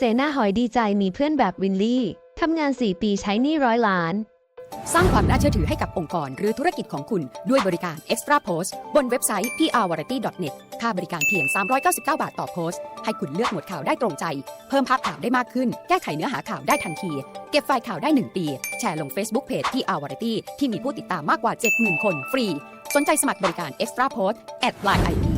เสนาหอยดีใจมีเพื่อนแบบวินลี่ ทำงาน 4 ปีใช้หนี้ร้อยล้าน สร้างความน่าเชื่อถือให้กับองค์กรหรือธุรกิจของคุณด้วยบริการ Extra Post บนเว็บไซต์ prvariety.net ค่าบริการเพียง 399 บาทต่อโพสต์ ให้คุณเลือกหมวดข่าวได้ตรงใจ เพิ่มภาพข่าวได้มากขึ้น แก้ไขเนื้อหาข่าวได้ทันที เก็บไฟล์ข่าวได้ 1 ปี แชร์ลง Facebook Page prvariety ที่มีผู้ติดตามมากกว่า 70,000 คนฟรี สนใจสมัครบริการ Extra Post at line ID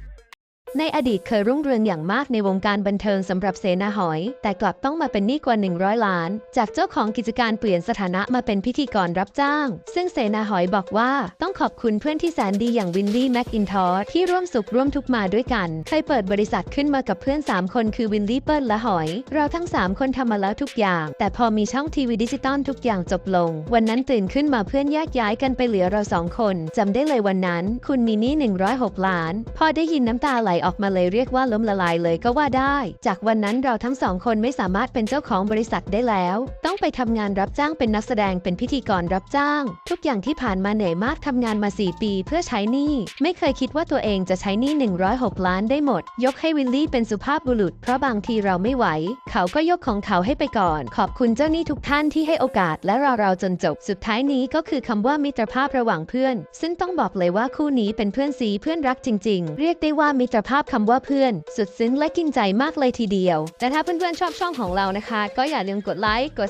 ในอดีตเคยรุ่งเรืองอย่างมากในวงการบันเทิงสำหรับเสนาหอย แต่กลับต้องมาเป็นหนี้กว่า 100 ล้าน จากเจ้าของกิจการเปลี่ยนสถานะมาเป็นพิธีกรรับจ้าง ซึ่งเสนาหอยบอกว่าต้องขอบคุณเพื่อนที่แสนดีอย่างวินลี่แม็กอินทอร์ที่ร่วมสุขร่วมทุกมาด้วยกัน เคยเปิดบริษัทขึ้นมากับเพื่อน 3 คนคือวินลี่เปิ้ลและหอย เราทั้ง 3 คนทำมาแล้วทุกอย่าง แต่พอมีช่องทีวีดิจิตอลทุกอย่างจบลง วันนั้นตื่นขึ้นมาเพื่อนแยกย้ายกันไปเหลือเราสองคนจำได้เลยวันนั้น คุณมีหนี้106 ล้าน พอได้ยินน้ำตาไหลออกมาเลยเรียกว่าล้มละลายเลยก็ว่าได้ จากวันนั้นเราทั้งสองคนไม่สามารถเป็นเจ้าของบริษัทได้แล้ว ต้องไปทำงานรับจ้างเป็นนักแสดงเป็นพิธีกรรับจ้าง ทุกอย่างที่ผ่านมาเหนื่อยมากทำงานมา 4 ปีเพื่อใช้หนี้ ไม่เคยคิดว่าตัวเองจะใช้หนี้ 106 ล้านได้หมด ยกให้วิลลี่เป็นสุภาพบุรุษ เพราะบางทีเราไม่ไหว เขาก็ยกของเขาให้ไปก่อน ขอบคุณเจ้าหนี้ทุกท่านที่ให้โอกาสและรอเราจนจบ สุดท้ายนี้ก็คือคำว่ามิตรภาพระหว่างเพื่อน ซึ่งต้องบอกเลยว่าคู่นี้เป็นเพื่อนซีเพื่อนรักจริง ๆ เรียกได้ว่ามิตรภาพคำว่าเพื่อน สุดซึ้งและกินใจมากเลยทีเดียว แต่ถ้าเพื่อนๆชอบช่องของเรานะคะ ก็อย่าลืมกดไลค์กด